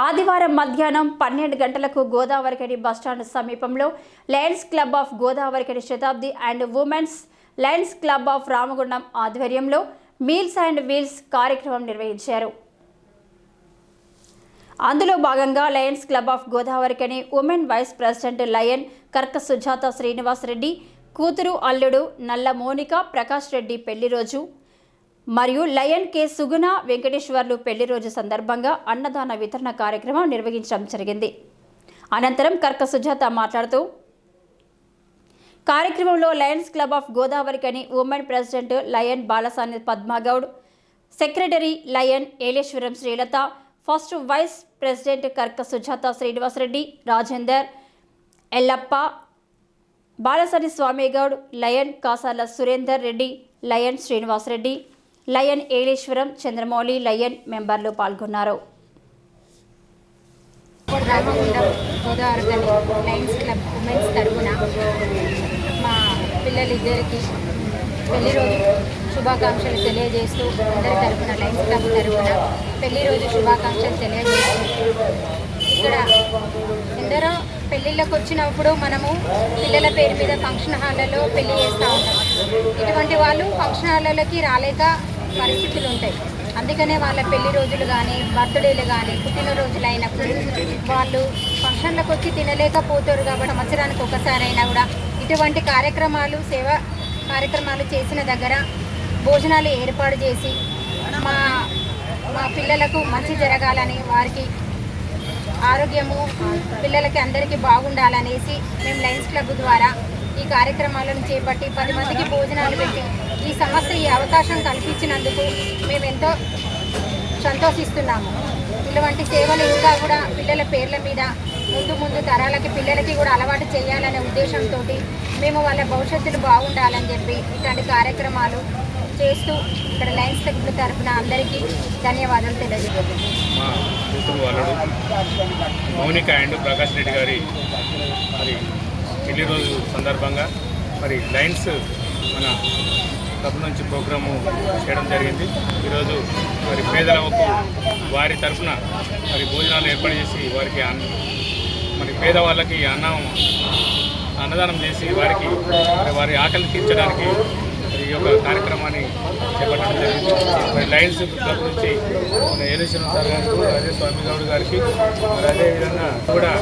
ఆదివారం మధ్యాహ్నం పన్నెండు గంటలకు గోదావరికని బస్టాండ్ సమీపంలో lions club of Godavarikhani Shatabdi and women's lions club of Ramagundam ఆధ్వర్యంలో మీల్స్ అండ్ వీల్స్ కార్యక్రమం నిర్వహించారు. అందులో భాగంగా lions club of Godavarikhani women vice president lion Karka Sujatha Srinivas Reddy కూతురు అల్లుడు నల్ల మోనిక ప్రకాష్ రెడ్డి పెళ్ళి రోజు మరియు లయన్ కె సుగుణ వెంకటేశ్వర్లు పెళ్ళి రోజు సందర్భంగా అన్నదాన వితరణ కార్యక్రమం నిర్వహించడం జరిగింది. అనంతరం కర్క సుజాత మాట్లాడుతూ కార్యక్రమంలో lions club of Godavarikhani women president lion Balasani Padmagoud secretary lion Eleswaram Srilatha first vice president Karka Sujatha Srinivasareddy Rajender Yellappa Balasani Swamigoud lion Kasala Surender Reddy lion Srinivasareddy lion Eleswaram Chandramouli lion మెంబర్లు పాల్గొన్నారు Lions club women's తరఫున మా పిల్లలిద్దరికి పెళ్ళి రోజు శుభాకాంక్షలు తెలియజేస్తూ అందరి తరఫున లయన్స్ క్లబ్ తరఫున పెళ్ళి రోజు శుభాకాంక్షలు తెలియజేస్తూ ఇక్కడ ఎందరో పెళ్ళిళ్ళకి వచ్చినప్పుడు మనము పిల్లల పేరు మీద ఫంక్షన్ హాళ్ళలో పెళ్ళి చేస్తూ ఉంటాం ఇటువంటి వాళ్ళు ఫంక్షన్ హాళ్ళలోకి రాలేక పరిస్థితులు ఉంటాయి అందుకనే వాళ్ళ పెళ్ళి రోజులు కానీ బర్త్డేలు కానీ పుట్టినరోజులు అయినప్పుడు వాళ్ళు ఫంక్షన్లకు వచ్చి తినలేకపోతారు కాబట్టి సంవత్సరానికి ఒకసారి అయినా కూడా ఇటువంటి కార్యక్రమాలు సేవ కార్యక్రమాలు చేసిన దగ్గర భోజనాలు ఏర్పాటు చేసి మా మా పిల్లలకు మంచి జరగాలని వారికి ఆరోగ్యము పిల్లలకి అందరికీ బాగుండాలనేసి మేము లయన్స్ క్లబ్ ద్వారా ఈ కార్యక్రమాలను చేపట్టి పది మందికి భోజనాలు పెట్టి ఈ సంస్థ ఈ అవకాశం కల్పించినందుకు మేము ఎంతో సంతోషిస్తున్నాము. ఇటువంటి సేవలు ఇంకా కూడా పిల్లల పేర్ల మీద ముందు ముందు తరాలకి పిల్లలకి కూడా అలవాటు చేయాలనే ఉద్దేశంతో మేము వాళ్ళ భవిష్యత్తులు బాగుండాలని చెప్పి ఇట్లాంటి కార్యక్రమాలు చేస్తూ ఇక్కడ లయన్స్ క్లబ్ తరఫున అందరికీ ధన్యవాదాలు తెలియజేస్తున్నాం మౌనిక అండ్ ప్రకాష్ రెడ్డి గారి మరి పెళ్ళి రోజు సందర్భంగా మరి లైన్స్ మన క్లబ్ నుంచి ప్రోగ్రాము చేయడం జరిగింది. ఈరోజు మరి పేదలకు వారి తరఫున మరి భోజనాలు ఏర్పాటు చేసి వారికి అన్న మరి పేదవాళ్ళకి అన్నం అన్నదానం చేసి వారికి మరి వారి ఆకలి తీర్చడానికి ఈ యొక్క కార్యక్రమాన్ని చేపట్టడం జరిగింది. మరి లయన్స్ క్లబ్ నుంచి ఏలేశ్వరం సార్ గారికి అదే స్వామి గౌడ్ గారికి మరి అదేవిధంగా కూడా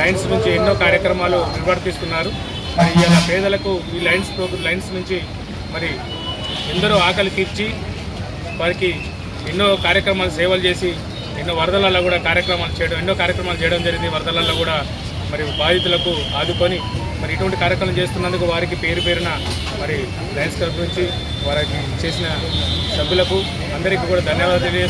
లయన్స్ నుంచి ఎన్నో కార్యక్రమాలు నిర్వర్తిస్తున్నారు. మరి ఇలా పేదలకు ఈ లయన్స్ ప్రోగ్రాం లయన్స్ నుంచి మరి ఎందరో ఆకలి తీర్చి వారికి ఎన్నో కార్యక్రమాలు సేవలు చేసి ఎన్నో వరదలలో కూడా కార్యక్రమాలు చేయడం ఎన్నో కార్యక్రమాలు చేయడం జరిగింది. వరదలలో కూడా మరి బాధితులకు ఆదుకొని మరి ఇటువంటి కార్యక్రమం చేస్తున్నందుకు వారికి పేరు పేరున మరి లయన్స్ క్లబ్ నుంచి వారికి చేసిన సభ్యులకు అందరికీ కూడా ధన్యవాదాలు తెలియజేస్తున్నాను